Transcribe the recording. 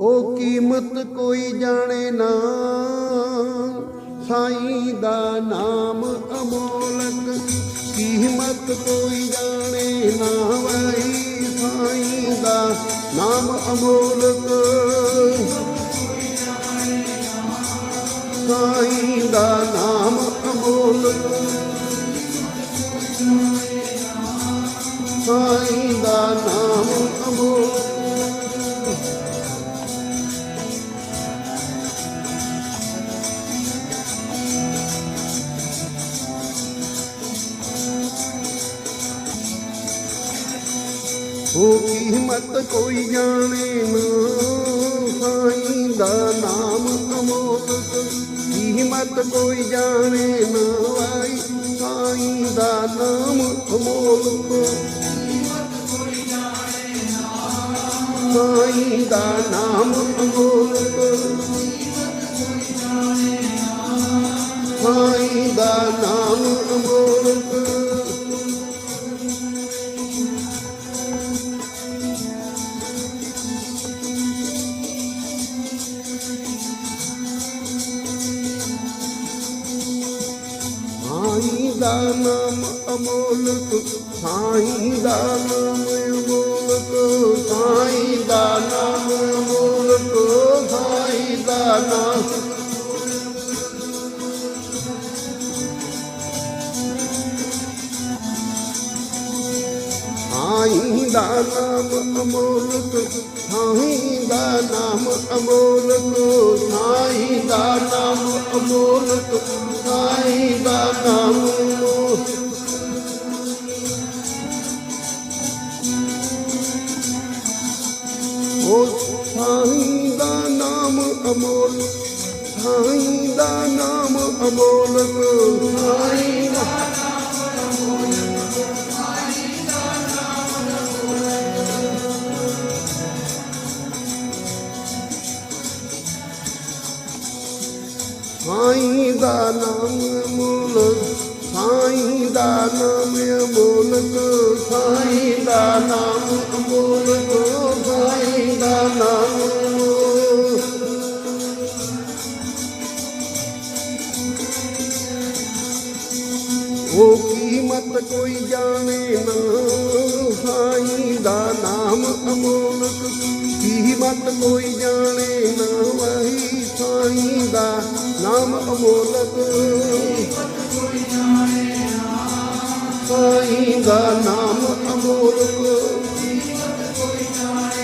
ਉਹ ਕੀਮਤ ਕੋਈ ਜਾਣੇ ਨਾ। ਸਾਈਂ ਦਾ ਨਾਮ ਅਮੋਲਕ, ਕੀਮਤ ਕੋਈ ਜਾਣੇ ਨਾ ਵਈ। ਸਾਈਂ ਦਾ ਨਾਮ ਅਮੋਲਕ, ਸਾਈਂ ਦਾ ਨਾਮ ਅਮੋਲਕ। ਸਾਈਂ ਦਾ ਨਾਮ ਅਮੋਲਕ। ਉਹ ਕੀਮਤ ਕੋਈ ਜਾਣੇ ਨਾ, ਸਾਈਂ ਦਾ ਨਾਮ ਅਮੋਲਕ ਕੀਮਤ ਕੋਈ ਜਾਣੇ ਨਾ ਵਾਈ ਸਾਈਂ ਦਾ ਨਾਮ ਅਮੋਲਕ ਸਾਈਂ ਦਾ ਨਾਮ ਅਮੋਲਕ ਸਾਈਂ ਦਾ ਨਾਮ ਦਾ ਨਾਮ ਅਮੋਲਕ, ਸਾਈਂ ਦਾ ਨਾਮ ਅਮੋਲਕ ਸਾਈਂ ਦਾ ਨਾਮ ਅਮੋਲਕ ਸਾਈਂ ਦਾ ਨਾਮ ਸਾਈਂ ਦਾ ਨਾਮ ਅਮੋਲਕ, ਸਾਈਂ ਦਾ ਨਾਮ ਅਮੋਲਕ, ਸਾਈਂ ਦਾ ਨਾਮ ਅਮੋਲਕ, ਸਾਈਂ ਉਹ ਸਾਈਂ ਦਾ ਨਾਮ ਅਮੋਲਕ ਸਾਈਂ ਦਾ ਨਾਮ ਅਮੋਲਕ ਸਾਈਂ ਦਾ ਸਾਈਂ ਦਾ ਨਾਮ ਅਮੋਲਕ ਸਾਈਂ ਦਾ ਨਾਮ ਅਮੋਲਕ ਸਾਈਂ ਉਹ ਕੀਮਤ ਕੋਈ ਜਾਣੇ ਨਾ, ਸਾਈਂ ਦਾ ਨਾਮ ਅਮੋਲਕ। ਕੀਮਤ ਕੋਈ ਜਾਣੇ ਨਾ, ਵਹੀ ਸਾਈਂ ਦਾ ਨਾਮ ਅਮੋਲਕ। ਸਾਈਂ ਦਾ ਨਾਮ ਅਮੋਲਕ।